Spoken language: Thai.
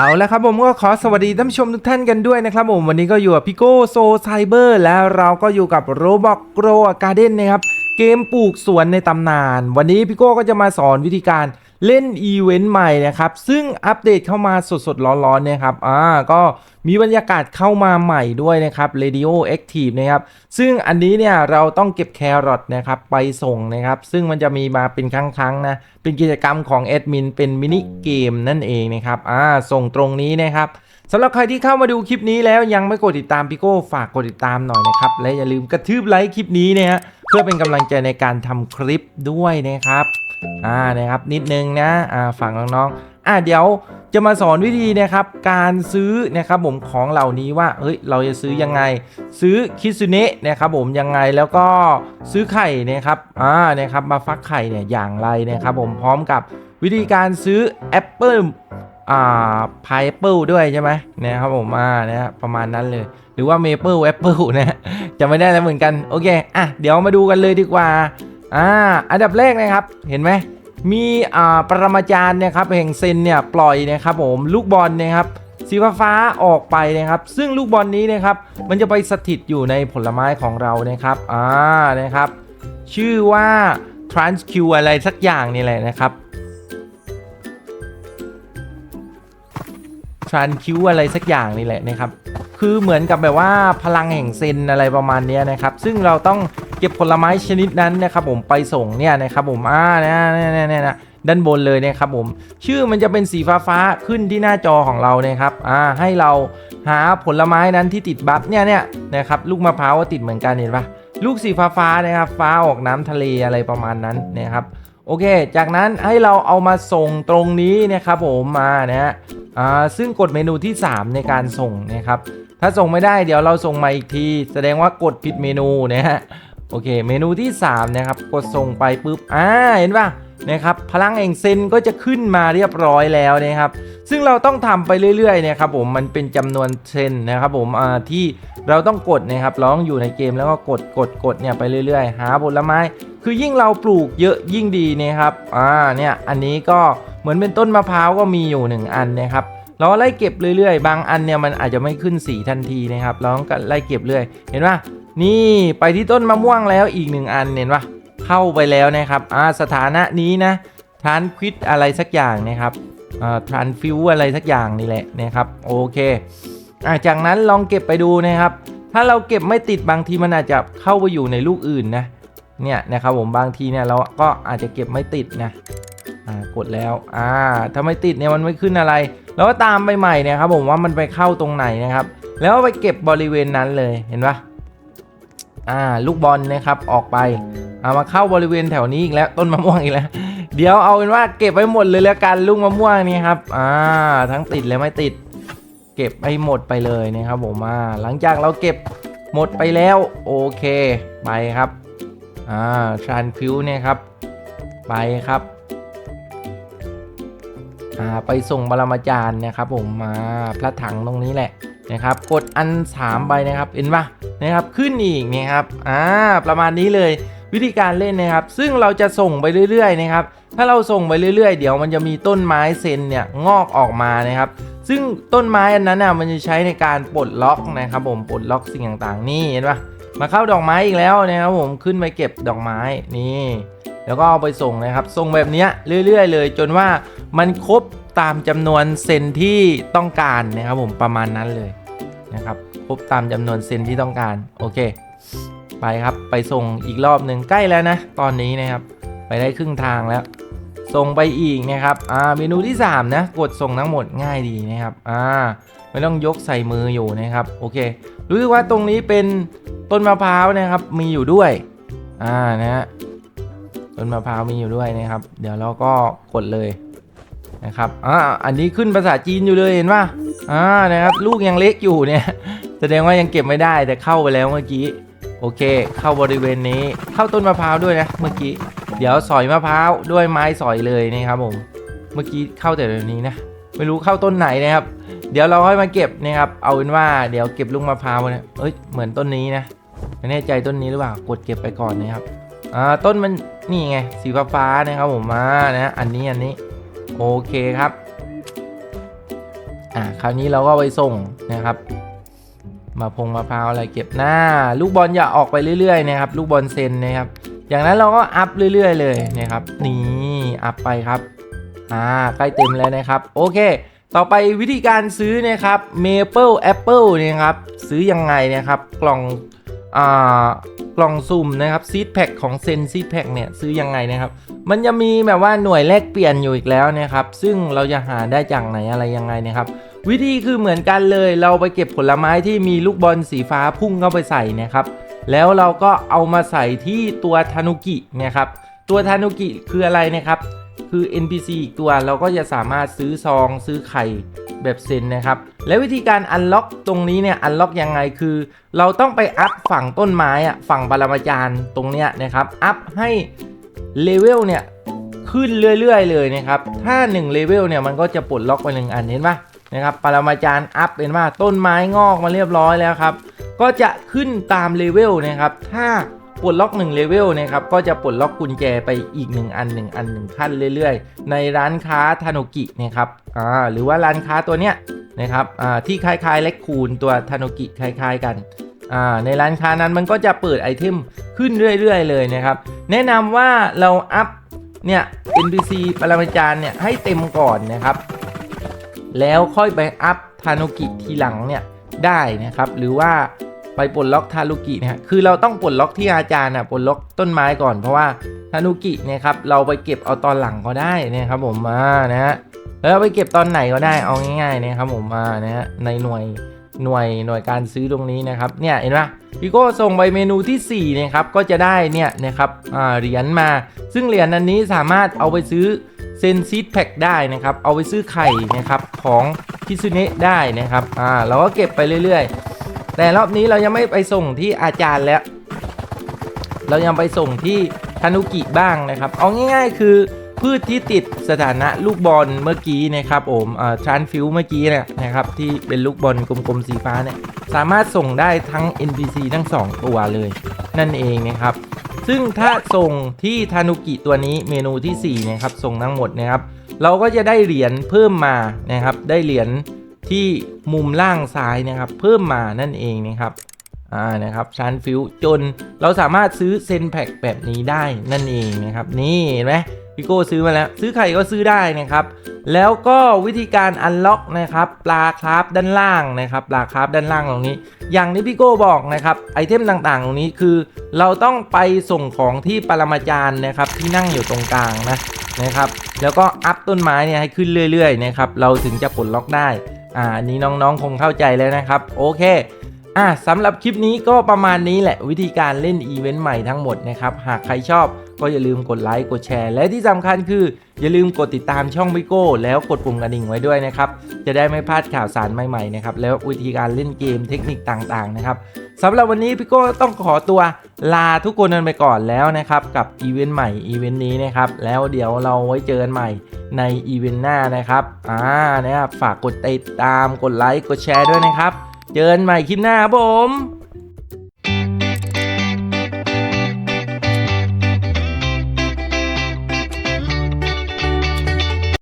เอาละครับผมก็ขอสวัสดีท่านผู้ชมทุกท่านกันด้วยนะครับผมวันนี้ก็อยู่กับพี่โก้โซไซเบอร์แล้วเราก็อยู่กับโรบอกโกรการ์เด้นนะครับ เกมปลูกสวนในตำนาน วันนี้พี่โก้ก็จะมาสอนวิธีการ เล่นอีเวนต์ใหม่นะครับ ซึ่งอัปเดตเข้ามาสดๆ ร้อนๆนี่ยครับอ่าก็มีบรรยากาศเข้ามาใหม่ด้วยนะครับ Radio Active นะครับ ซึ่งอันนี้เนี่ยเราต้องเก็บแครอทนะครับไปส่งนะครับ ซึ่งมันจะมีมาเป็นครั้งๆนะ เป็นกิจกรรมของแอดมินเป็นมินิเกมนั่นเองนะครับอ่าส่งตรงนี้นะครับสำหรับใครที่เข้ามาดูคลิปนี้แล้วยังไม่กดติดตามพี่โก้ฝากกดติดตามหน่อยนะครับ และอย่าลืมกระทืบไลค์คลิปนี้นะฮะเพื่อเป็นกำลังใจในการทำคลิปด้วยนะครับ อ่านะครับนิดนึงนะอ่าฝากน้องๆอ่าเดี๋ยวจะมาสอนวิธีนะครับการซื้อนะครับผมของเหล่านี้ว่าเฮ้ยเราจะซื้อยังไง ซื้อคิซุเนะนะครับผมยังไงแล้วก็ซื้อไข่นะครับอ่านะครับมาฟักไข่เนี่ยอย่างไรนะครับผมพร้อมกับวิธีการซื้อแอปเปิลอ่าพายแอปเปิลด้วยใช่ไหมนะครับผมอ่านะฮะประมาณนั้นเลย หรือว่าเมเปิลแอปเปิลนะฮะจะไม่ได้แล้วเหมือนกันโอเคอะเดี๋ยวมาดูกันเลยดีกว่า อ่าอันดับแรกนะครับเห็นไหมมีอ่าปรมาจารย์นะครับแห่งเซนเนี่ยปล่อยนะครับผมลูกบอลนะครับสีฟ้าออกไปนะครับ ซึ่งลูกบอลนี้นะครับ มันจะไปสถิตอยู่ในผลไม้ของเรานะครับอ่านะครับ ชื่อว่า transq อะไรสักอย่างนี่แหละนะครับทรานคิวอะไรสักอย่างนี่แหละนะครับ คือเหมือนกับแบบว่าพลังแห่งเซนอะไรประมาณนี้นะครับ ซึ่งเราต้องเก็บผลไม้ชนิดนั้นนะครับผมไปส่งเนี่ยนะครับผมอ่าเนี่ยเนี่ยเนี่ยเนี่ยนะด้านบนเลยนะครับผม ชื่อมันจะเป็นสีฟ้าฟ้าขึ้นที่หน้าจอของเรานะครับอ่าให้เราหาผลไม้นั้นที่ติดบัฟเนี่ยเนี่ยนะครับลูกมะพร้าวติดเหมือนกันเห็นปะลูกสีฟ้าฟ้านะครับฟ้าออกน้ำทะเลอะไรประมาณนั้นนะครับโอเค จากนั้นให้เราเอามาส่งตรงนี้นะครับผมมานะฮะอ่าซึ่งกดเมนูที่ 3 ในการส่งนะครับ ถ้าส่งไม่ได้เดี๋ยวเราส่งมาอีกที แสดงว่ากดผิดเมนูนะฮะโอเค เมนูที่ 3 นะครับ กดส่งไปปุ๊บอ่าเห็นป่ะนะครับพลังแห่งเซนก็จะขึ้นมาเรียบร้อยแล้วนะครับ ซึ่งเราต้องทำไปเรื่อยๆนะครับผมมันเป็นจำนวนเซนนะครับผมอ่าที่เราต้องกดนะครับร้องอยู่ในเกมแล้วก็กดกดกดเนี่ยไปเรื่อยๆ หาผลไม้ คือยิ่งเราปลูกเยอะยิ่งดีนะครับอ่าเนี่ยอันนี้ก็เหมือนเป็นต้นมะพร้าวก็มีอยู่ 1 อันนะครับ เราไล่เก็บเรื่อยๆ บางอันเนี่ยมันอาจจะไม่ขึ้นสีทันทีนะครับ เราต้องไล่เก็บเรื่อย เห็นปะนี่ไปที่ต้นมะม่วงแล้วอีกหนึ่งอันเห็นปะเข้าไปแล้วนะครับอ่าสถานะนี้นะทานควิดอะไรสักอย่างนะครับอ่าทานฟิวอะไรสักอย่างนี่แหละนะครับ โอเคอ่าจากนั้นลองเก็บไปดูนะครับ ถ้าเราเก็บไม่ติดบางทีมันอาจจะเข้าไปอยู่ในลูกอื่นนะ เนี่ยนะครับผมบางทีเนี่ยเราก็อาจจะเก็บไม่ติดนะ อ่ากดแล้ว อ่าถ้าไม่ติดเนี่ยมันไม่ขึ้นอะไร แล้วก็ตามไปใหม่เนี่ยครับผมว่ามันไปเข้าตรงไหนนะครับ แล้วไปเก็บบริเวณนั้นเลยเห็นปะอ่าลูกบอลนะครับออกไปเอามาเข้าบริเวณแถวนี้อีกแล้วต้นมะม่วงอีกแล้ว เดี๋ยวเอาเป็นว่าเก็บไปหมดเลยแล้วกันลูกมะม่วงนี่ครับอ่าทั้งติดและไม่ติด เก็บให้หมดไปเลยนะครับผมอ่าหลังจากเราเก็บหมดไปแล้วโอเคไปครับอ่าทรานฟิวเนี่ยครับไปครับ อ่าไปส่งบรมาจารย์นะครับผมมาพระถังตรงนี้แหละนะครับกดอัน3ไปนะครับเห็นปะนะครับขึ้นอีกนะครับอ่าประมาณนี้เลยวิธีการเล่นนะครับ ซึ่งเราจะส่งไปเรื่อยๆนะครับถ้าเราส่งไปเรื่อยๆ เดี๋ยวมันจะมีต้นไม้เซนเนี่ยงอกออกมานะครับซึ่งต้นไม้อันนั้นน่ะมันจะใช้ในการปลดล็อกนะครับผมปลดล็อกสิ่งต่างๆนี่เห็นปะมาเข้าดอกไม้อีกแล้วนะครับผมขึ้นไปเก็บดอกไม้นี่ แล้วก็เอาไปส่งนะครับส่งแบบนี้เรื่อย ๆ เลย จนว่ามันครบตามจำนวนเซนที่ต้องการนะครับผมประมาณนั้นเลยนะครับครบตามจำนวนเซนที่ต้องการโอเค ไปครับไปส่งอีกรอบหนึ่งใกล้แล้วนะตอนนี้นะครับไปได้ครึ่งทางแล้ว ส่งไปอีกนะครับอ่าเมนูที่ 3 นะ กดส่งทั้งหมดง่ายดีนะครับอ่าไม่ต้องยกใส่มืออยู่นะครับโอเครู้สึกว่าตรงนี้เป็นต้นมะพร้าวนะครับมีอยู่ด้วยอ่านะฮะ ต้นมะพร้าวมีอยู่ด้วยนะครับ เดี๋ยวเราก็กดเลยนะครับอ่าอันนี้ขึ้นภาษาจีนอยู่เลยเห็นป่ะอ่านะครับลูกยังเล็กอยู่เนี่ย แสดงว่ายังเก็บไม่ได้แต่เข้าไปแล้วเมื่อกี้โอเค เข้าบริเวณนี้เข้าต้นมะพร้าวด้วยนะเมื่อกี้ เดี๋ยวสอยมะพร้าวด้วยไม้สอยเลยนะครับผมเมื่อกี้เข้าแต่เดี๋ยวนี้นะไม่รู้เข้าต้นไหนนะครับ เดี๋ยวเราค่อยมาเก็บนะครับ เอาเป็นว่าเดี๋ยวเก็บลูกมะพร้าวนะเอ้ยเหมือนต้นนี้นะไม่แน่ใจต้นนี้หรือเปล่ากดเก็บไปก่อนนะครับอ่าต้นมัน นี่ไงสีฟ้าฟาๆนะครับผมมานะอันนี้อันนี้โอเคครับอะคราวนี้เราก็ไปส่งนะครับ มาพงมะพร้าวอะไรเก็บหน้า ลูกบอลอย่าออกไปเรื่อยๆนะครับ ลูกบอลเซนนะครับ อย่างนั้นเราก็อัพเรื่อย ๆ เลยนะครับ นี่อัพไปครับอ่าใกล้เต็มแล้วนะครับ โอเค ต่อไปวิธีการซื้อนะครับ Maple Apple นะครับ ซื้อยังไงนะครับ กล่อง กล่องสุ่มนะครับซีดแพ็คของเซนซีดแพ็คเนี่ยซื้อยังไงนะครับ มันจะมีแบบว่าหน่วยแลกเปลี่ยนอยู่อีกแล้วนะครับ ซึ่งเราจะหาได้จากไหนอะไรยังไงนะครับ วิธีคือเหมือนกันเลย เราไปเก็บผลไม้ที่มีลูกบอลสีฟ้าพุ่งเข้าไปใส่นะครับ แล้วเราก็เอามาใส่ที่ตัวทานุกินะครับ ตัวทานุกิคืออะไรนะครับ คือ NPC อีกตัวเราก็จะสามารถซื้อซองซื้อไข่แบบเซนนะครับ และวิธีการอันล็อกตรงนี้เนี่ยอันล็อกยังไงคือ เราต้องไปอัพฝั่งต้นไม้อะฝั่งปรมาจารย์ตรงเนี้ยนะครับอัพให้เลเวลเนี่ยขึ้นเรื่อยๆ เลยนะครับ ถ้า1เลเวลเนี่ยมันก็จะปลดล็อกไปหนึ่งอันเห็นปะนะครับปรมาจารย์อัพเห็นปะต้นไม้งอกมาเรียบร้อยแล้วครับ ก็จะขึ้นตามเลเวลนะครับ ถ้า ปลดล็อก1เลเวลนะครับก็จะปลดล็อกกุญแจไปอีก 1 อัน 1 อัน 1 ขั้นเรื่อยๆ ในร้านค้าทานุกินะครับอ่าหรือว่าร้านค้าตัวเนี้ยนะครับอ่าที่คล้ายๆเล็กคูณตัวทานุกิคล้าย ๆ กันอ่าในร้านค้านั้นมันก็จะเปิดไอเทมขึ้นเรื่อยๆ เลยนะครับ แนะนำว่าเราอัพเนี่ย NPC ปรมาจารย์เนี่ยให้เต็มก่อนนะครับ แล้วค่อยไปอัพทานุกิทีหลังเนี่ยได้นะครับ หรือว่า ไปปลดล็อกทานุกินะฮะคือเราต้องปลดล็อกที่อาจารย์นะปลดล็อกต้นไม้ก่อนเพราะว่าทานุกิเนะครับเราไปเก็บเอาตอนหลังก็ได้นะครับผมมานะฮะแล้วไปเก็บตอนไหนก็ได้เอาง่ายๆนะครับผมมานะฮะในหน่วยหน่วยหน่วยการซื้อตรงนี้นะครับเนี่ยเห็นปะพี่โก้ส่งไปเมนูที่4นะครับก็จะได้เนี่ยนะครับเหรียญมา ซึ่งเหรียญอันนี้สามารถเอาไปซื้อเซนซีดแพ็กได้นะครับ เอาไปซื้อไข่นะครับของคิซุเนะได้นะครับอ่าเราก็เก็บไปเรื่อยๆ แต่รอบนี้เรายังไม่ไปส่งที่อาจารย์แล้ว เรายังไปส่งที่ทานุกิบ้างนะครับ เอาง่ายๆ คือพืชที่ติดสถานะลูกบอลเมื่อกี้นะครับผมอ่าทรานฟิวเมื่อกี้เนี่ยนะครับที่เป็นลูกบอลกลมๆสีฟ้าเนี่ยสามารถส่งได้ทั้ง NPC ทั้ง 2 ตัวเลย นั่นเองนะครับ ซึ่งถ้าส่งที่ทานุกิตัวนี้เมนูที่4นะครับส่งทั้งหมดนะครับ เราก็จะได้เหรียญเพิ่มมานะครับได้เหรียญ ที่มุมล่างซ้ายนะครับ เพิ่มมานั่นเองนะครับอ่านะครับชันฟิวจนเราสามารถซื้อเซนแพ็กแบบนี้ได้นั่นเองนะครับ นี่เห็นไหมพี่โก้ซื้อมาแล้ว ซื้อไข่ก็ซื้อได้นะครับ แล้วก็วิธีการอันล็อกนะครับปลาคราฟด้านล่างนะครับปลาคราฟด้านล่างตรงนี้ อย่างที่พี่โก้บอกนะครับไอเทมต่างๆ ตรงนี้คือ เราต้องไปส่งของที่ปรมาจารย์นะครับที่นั่งอยู่ตรงกลางนะนะครับ แล้วก็อัพต้นไม้เนี่ยให้ขึ้นเรื่อยๆนะครับเราถึงจะปลดล็อกได้ อ่านี้น้องๆคงเข้าใจแล้วนะครับ โอเคอ่าสำหรับคลิปนี้ก็ประมาณนี้แหละวิธีการเล่นอีเวนต์ใหม่ทั้งหมดนะครับ หากใครชอบก็อย่าลืมกดไลค์กดแชร์ และที่สำคัญคือ อย่าลืมกดติดตามช่องพิโก้ แล้วกดปุ่มกระดิ่งไว้ด้วยนะครับ จะได้ไม่พลาดข่าวสารใหม่ๆนะครับแล้ววิธีการเล่นเกมเทคนิคต่างๆนะครับ สำหรับวันนี้พี่โก้ต้องขอตัวลาทุกคนกันไปก่อนแล้วนะครับ กับอีเวนต์ใหม่อีเวนต์นี้นะครับ แล้วเดี๋ยวเราไว้เจอกันใหม่ในอีเวนต์หน้านะครับอ่านะครับฝากกดติดตามกดไลค์กดแชร์ด้วยนะครับ เจอกันใหม่คลิปหน้าครับผม